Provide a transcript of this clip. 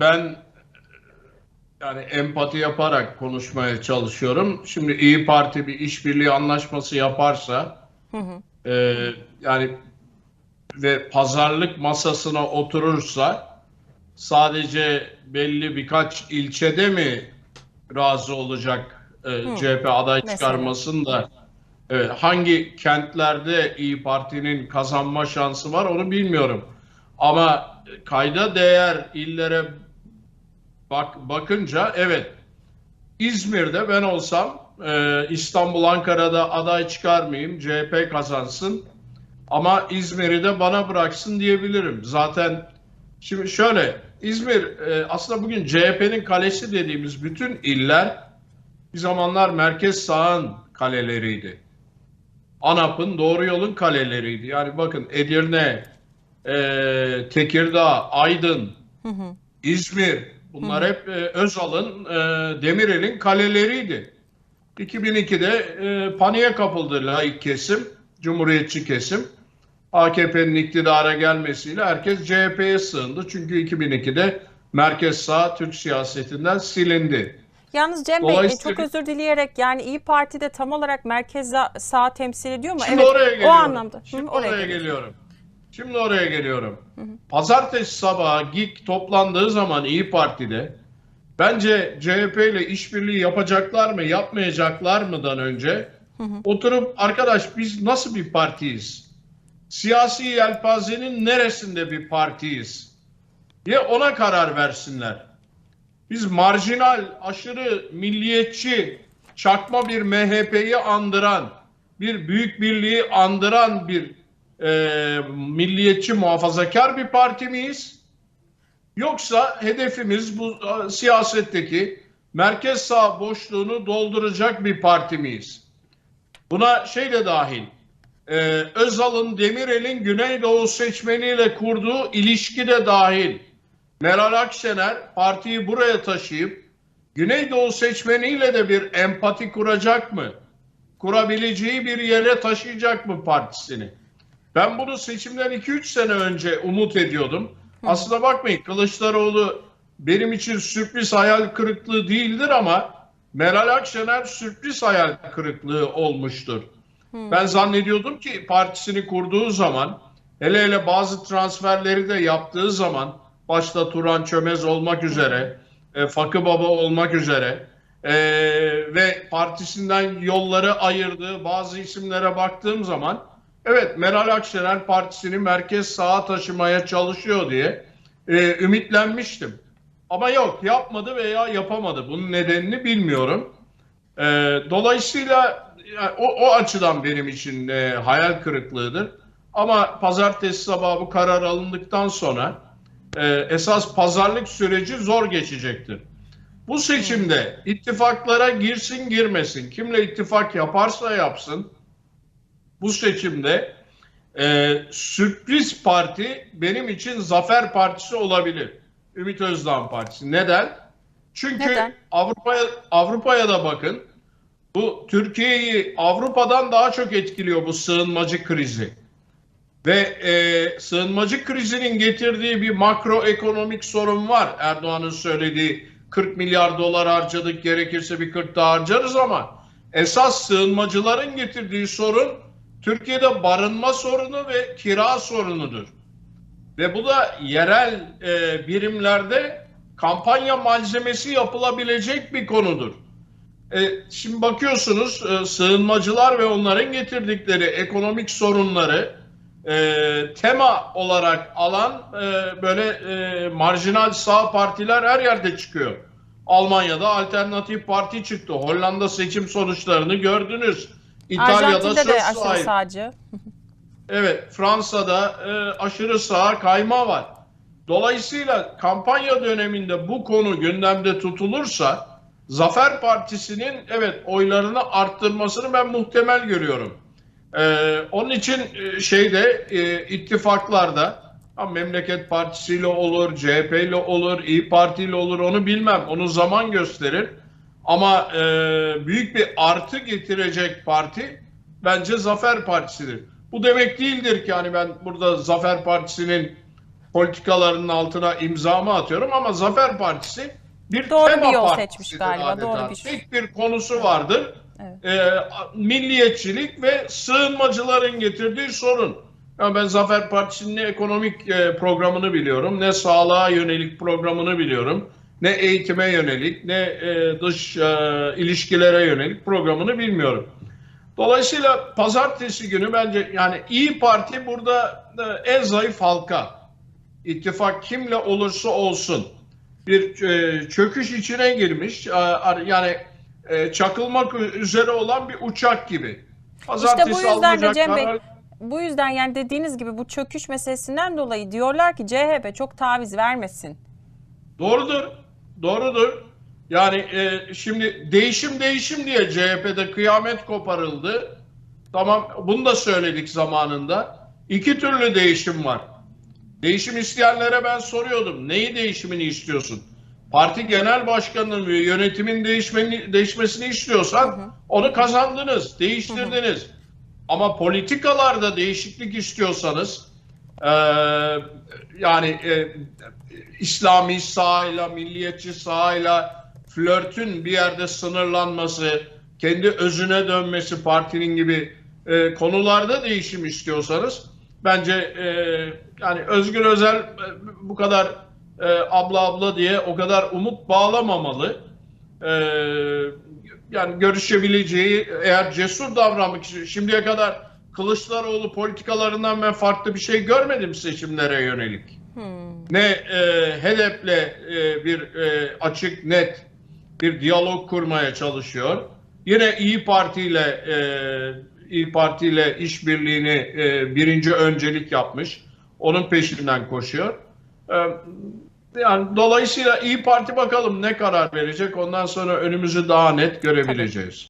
ben yani empati yaparak konuşmaya çalışıyorum. Şimdi İyi Parti bir işbirliği anlaşması yaparsa e, yani ve pazarlık masasına oturursa sadece belli birkaç ilçede mi razı olacak e, CHP aday çıkarmasında evet, hangi kentlerde İyi Parti'nin kazanma şansı var onu bilmiyorum. Ama kayda değer illere bak bakınca evet İzmir'de ben olsam e, İstanbul Ankara'da aday çıkarmayayım CHP kazansın ama İzmir'i de bana bıraksın diyebilirim. Zaten şimdi şöyle İzmir e, aslında bugün CHP'nin kalesi dediğimiz bütün iller bir zamanlar merkez sağın kaleleriydi. ANAP'ın doğru yolun kaleleriydi. Yani bakın Edirne, e, Tekirdağ, Aydın, İzmir bunlar hep e, Özal'ın, e, Demirel'in kaleleriydi. 2002'de e, paniğe kapıldı laik kesim, cumhuriyetçi kesim. AKP'nin iktidara gelmesiyle herkes CHP'ye sığındı. Çünkü 2002'de merkez sağ Türk siyasetinden silindi. Yalnız Cem Bey e, çok özür dileyerek yani İyi Parti'de tam olarak merkez sağ temsil ediyor mu? Şimdi evet. oraya o anlamda. Hı, Şimdi oraya oraya, geliyorum. geliyorum. Şimdi oraya geliyorum. Pazartesi sabahı GİK toplandığı zaman İyi Parti'de bence CHP ile işbirliği yapacaklar mı, yapmayacaklar mıdan önce oturup arkadaş biz nasıl bir partiyiz? Siyasi yelpazenin neresinde bir partiyiz? diye ona karar versinler. Biz marjinal, aşırı milliyetçi, çakma bir MHP'yi andıran, bir büyük birliği andıran bir e, milliyetçi muhafazakar bir parti miyiz? Yoksa hedefimiz bu e, siyasetteki merkez sağ boşluğunu dolduracak bir parti miyiz? Buna şey de dahil, e, Özal'ın, Demirel'in Güneydoğu seçmeniyle kurduğu ilişki de dahil. Meral Akşener partiyi buraya taşıyıp Güneydoğu seçmeniyle de bir empati kuracak mı? Kurabileceği bir yere taşıyacak mı partisini? Ben bunu seçimden 2-3 sene önce umut ediyordum. Aslında bakmayın Kılıçdaroğlu benim için sürpriz hayal kırıklığı değildir ama Meral Akşener sürpriz hayal kırıklığı olmuştur. Ben zannediyordum ki partisini kurduğu zaman hele hele bazı transferleri de yaptığı zaman başta Turan Çömez olmak üzere e, Fakı Baba olmak üzere e, ve partisinden yolları ayırdığı bazı isimlere baktığım zaman evet Meral Akşener partisini merkez sağa taşımaya çalışıyor diye e, ümitlenmiştim. Ama yok yapmadı veya yapamadı. Bunun nedenini bilmiyorum. E, dolayısıyla yani o, o açıdan benim için e, hayal kırıklığıdır. Ama pazartesi sabahı bu karar alındıktan sonra e, esas pazarlık süreci zor geçecektir. Bu seçimde ittifaklara girsin girmesin, kimle ittifak yaparsa yapsın, bu seçimde e, sürpriz parti benim için Zafer Partisi olabilir. Ümit Özdağ Partisi. Neden? Çünkü Neden? Avrupa'ya Avrupa'ya da bakın. Bu Türkiye'yi Avrupa'dan daha çok etkiliyor bu sığınmacı krizi. Ve e, sığınmacı krizinin getirdiği bir makroekonomik sorun var. Erdoğan'ın söylediği 40 milyar dolar harcadık gerekirse bir 40 daha harcarız ama esas sığınmacıların getirdiği sorun Türkiye'de barınma sorunu ve kira sorunudur. Ve bu da yerel e, birimlerde kampanya malzemesi yapılabilecek bir konudur. E, şimdi bakıyorsunuz e, sığınmacılar ve onların getirdikleri ekonomik sorunları e, tema olarak alan e, böyle e, marjinal sağ partiler her yerde çıkıyor. Almanya'da alternatif parti çıktı. Hollanda seçim sonuçlarını gördünüz. İtalya'da Arjantin'de de aşırı sağcı. Evet, Fransa'da e, aşırı sağa kayma var. Dolayısıyla kampanya döneminde bu konu gündemde tutulursa Zafer Partisi'nin evet oylarını arttırmasını ben muhtemel görüyorum. E, onun için e, şeyde e, ittifaklarda Memleket Partisi ile olur, CHP ile olur, İyi Parti ile olur onu bilmem. Onu zaman gösterir. Ama e, büyük bir artı getirecek parti bence Zafer Partisi'dir. Bu demek değildir ki hani ben burada Zafer Partisi'nin politikalarının altına imzamı atıyorum ama Zafer Partisi bir Doğru tema bir yol seçmiş galiba, adeta. doğru bir şey. Tek bir konusu vardır. Evet. Ee, milliyetçilik ve sığınmacıların getirdiği sorun. Yani ben Zafer Partisi'nin ne ekonomik e, programını biliyorum, ne sağlığa yönelik programını biliyorum, ne eğitime yönelik, ne e, dış e, ilişkilere yönelik programını bilmiyorum. Dolayısıyla pazartesi günü bence yani İyi Parti burada e, en zayıf halka. İttifak kimle olursa olsun bir e, çöküş içine girmiş. E, yani e, çakılmak üzere olan bir uçak gibi. İşte bu yüzden de Cem Bey, bu yüzden yani dediğiniz gibi bu çöküş meselesinden dolayı diyorlar ki CHP çok taviz vermesin. Doğrudur. Doğrudur. Yani e, şimdi değişim değişim diye CHP'de kıyamet koparıldı. Tamam bunu da söyledik zamanında. İki türlü değişim var. Değişim isteyenlere ben soruyordum. Neyi değişimini istiyorsun? Parti genel başkanının ve yönetimin değişmeni, değişmesini istiyorsan onu kazandınız, değiştirdiniz. Ama politikalarda değişiklik istiyorsanız eee, yani e, İslami sahayla, milliyetçi sahayla flörtün bir yerde sınırlanması, kendi özüne dönmesi partinin gibi e, konularda değişim istiyorsanız bence e, yani Özgür Özel e, bu kadar e, abla abla diye o kadar umut bağlamamalı. E, yani görüşebileceği eğer cesur davranmak için şimdiye kadar Kılıçdaroğlu politikalarından ben farklı bir şey görmedim seçimlere yönelik ne e, HEDEP'le e, bir e, açık net bir diyalog kurmaya çalışıyor. Yine İyi Parti ile e, İyi Parti ile işbirliğini e, birinci öncelik yapmış. Onun peşinden koşuyor. E, yani dolayısıyla İyi Parti bakalım ne karar verecek. Ondan sonra önümüzü daha net görebileceğiz.